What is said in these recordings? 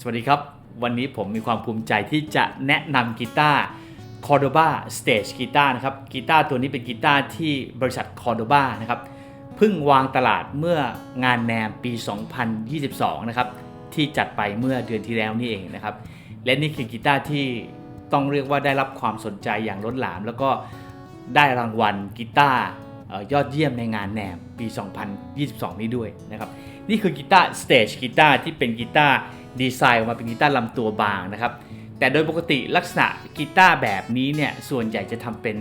สวัสดีครับ วันนี้ผมมีความภูมิใจที่จะแนะนำกีตาร์ Cordoba Stage กีตาร์นะครับกีตาร์ตัวนี้เป็นกีตาร์ที่บริษัท Cordoba นะครับเพิ่งวางตลาดเมื่องานแนมปี 2022 นะครับที่จัดไปเมื่อเดือนที่แล้วนี่เองนะครับและนี่คือกีตาร์ที่ต้องเรียกว่าได้รับความสนใจอย่างล้นหลาม แล้วก็ได้รางวัลกีตาร์ยอดเยี่ยมในงานแนมปี 2022 นี้ด้วยนะครับนี่คือกีตาร์ Stage กีตาร์ที่เป็นกีตาร์ดีไซน์ออกมาเป็นกีตาร์ลำตัวบางนะครับ แต่โดยปกติลักษณะกีตาร์แบบนี้เนี่ยส่วนใหญ่จะทำเป็น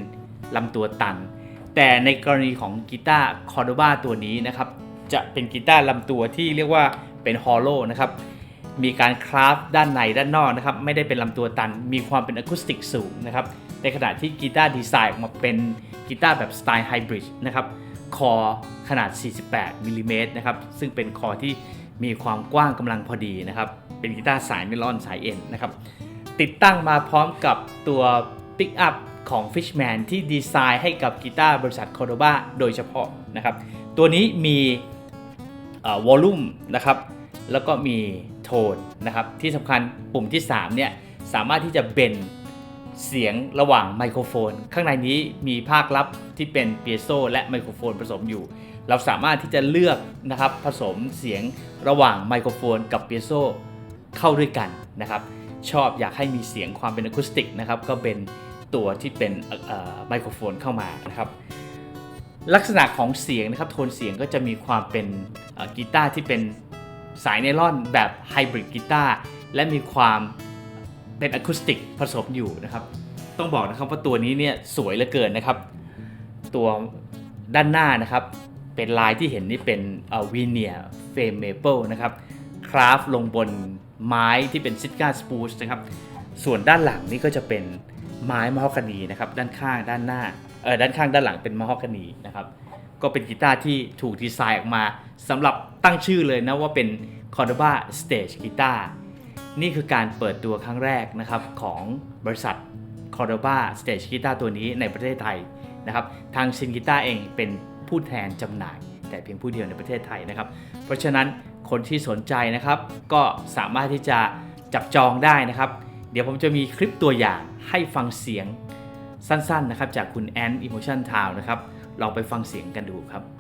ลำตัวตัน แต่ในกรณีของกีตาร์คอร์โดบาตัวนี้นะครับจะเป็นกีตาร์ลำตัวที่เรียกว่าเป็นฮอลโลนะครับมีการคราฟด้านในด้านนอกนะครับไม่ได้เป็นลำตัวตัน มีความเป็นอะคูสติกสูงนะครับในขณะที่กีตาร์ดีไซน์ออกมาเป็นกีตาร์แบบสไตล์ไฮบริดนะครับคอขนาด 48มิลลิเมตรนะครับซึ่งเป็นคอที่ มีความกว้างกำลังพอดีนะครับ เป็นกีตาร์สายไนลอนสายเอ็นนะครับ ติดตั้งมาพร้อมกับตัวปิกอัพของ Fishman ที่ดีไซน์ให้กับกีตาร์บริษัท Cordoba โดยเฉพาะนะครับ ตัวนี้มีวอลลุ่มนะครับ แล้วก็มีโทนนะครับ ที่สำคัญปุ่มที่ 3 เนี่ย สามารถที่จะเบนเสียงระหว่างไมโครโฟน ข้างในนี้มีภาคลับที่เป็นเปียโซและไมโครโฟนผสมอยู่ เราสามารถที่จะเลือกนะครับผสมเสียงระหว่างไมโครโฟนกับเปียโซเข้าด้วยกันนะครับ ชอบอยากให้มีเสียงความเป็นอะคูสติกนะครับก็เป็นตัวที่เป็นไมโครโฟนเข้ามานะครับลักษณะของเสียงนะครับโทนเสียงก็จะมีความเป็นกีตาร์ที่เป็นสายไนล่อนแบบไฮบริดกีตาร์และมีความเป็นอะคูสติกผสมอยู่นะครับ ต้องบอกนะครับว่าตัวนี้เนี่ยสวยเหลือเกินนะครับ ตัวด้านหน้านะครับ เป็นลายที่เห็นนี่เป็นวีเนียเฟมเมเปิลนะครับคราฟลงบนไม้ที่เป็นซิตกาสปูชนะครับส่วนด้านหลังนี่ก็จะเป็นไม้มะฮอกกานีนะครับด้านข้างด้านหน้าเออด้านข้างด้านหลังเป็นมะฮอกกานีนะครับก็เป็นกีตาร์ที่ถูกดีไซน์ออกมาสำหรับตั้งชื่อเลยนะว่าเป็น Cordoba Stage Guitar นี่คือการเปิดตัวครั้งแรกนะครับของบริษัท Cordoba Stage Guitar ตัวนี้ในประเทศไทยนะครับทางชินกีตาร์เองเป็น ผู้แทนจำหน่าย แต่เพียงผู้เดียวในประเทศไทยนะครับ เพราะฉะนั้นคนที่สนใจนะครับ ก็สามารถที่จะจับจองได้นะครับ เดี๋ยวผมจะมีคลิปตัวอย่างให้ฟังเสียงสั้นๆนะครับจากคุณแอนอิโมชันทาวนะครับลองไปฟังเสียงกันดูครับ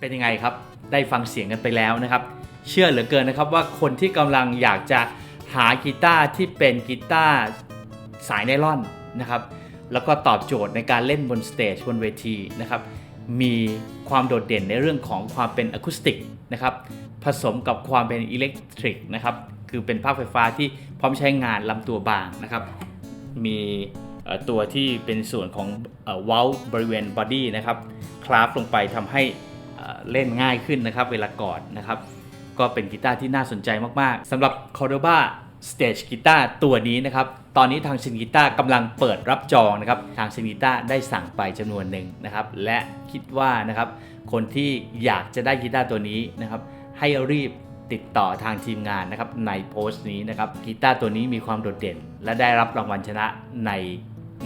เป็นยังไงครับ ได้ฟังเสียงกันไปแล้วนะครับ เชื่อเหลือเกินนะครับว่าคนที่กำลังอยากจะหากีตาร์ที่เป็นกีตาร์สายไนล่อนนะครับ แล้วก็ตอบโจทย์ในการเล่นบนสเตจบนเวทีนะครับ มีความโดดเด่นในเรื่องของความเป็นอะคูสติกนะครับ ผสมกับความเป็นอิเล็กทริกนะครับ คือเป็นภาคไฟฟ้าที่พร้อมใช้งานลำตัวบางนะครับ มีตัวที่เป็นส่วนของเว้าบริเวณบอดี้นะครับคลาฟลงไปทำให้ เล่นง่ายขึ้นนะครับ เวลากอดนะครับ ก็เป็นกีตาร์ที่น่าสนใจมากๆสำหรับ Cordoba Stage กีตาร์ตัวนี้นะครับ ตอนนี้ทางซินกีตาร์กำลังเปิดรับจองนะครับ ทางซินกีตาร์ได้สั่งไปจำนวนหนึ่งนะครับ และคิดว่านะครับ คนที่อยากจะได้กีตาร์ตัวนี้นะครับ ให้รีบติดต่อทางทีมงานนะครับในโพสต์นี้นะครับกีตาร์ตัวนี้มีความโดดเด่น และได้รับรางวัลชนะใน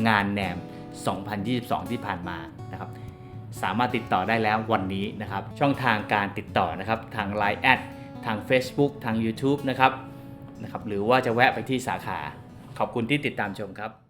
งานแหนม 2022 ที่ผ่านมานะครับ สามารถติดต่อได้แล้ววันนี้นะครับ ช่องทางการติดต่อนะครับ ทาง Line แอดทาง Facebook ทาง YouTube นะครับนะครับ หรือว่าจะแวะไปที่สาขา ขอบคุณที่ติดตามชมครับ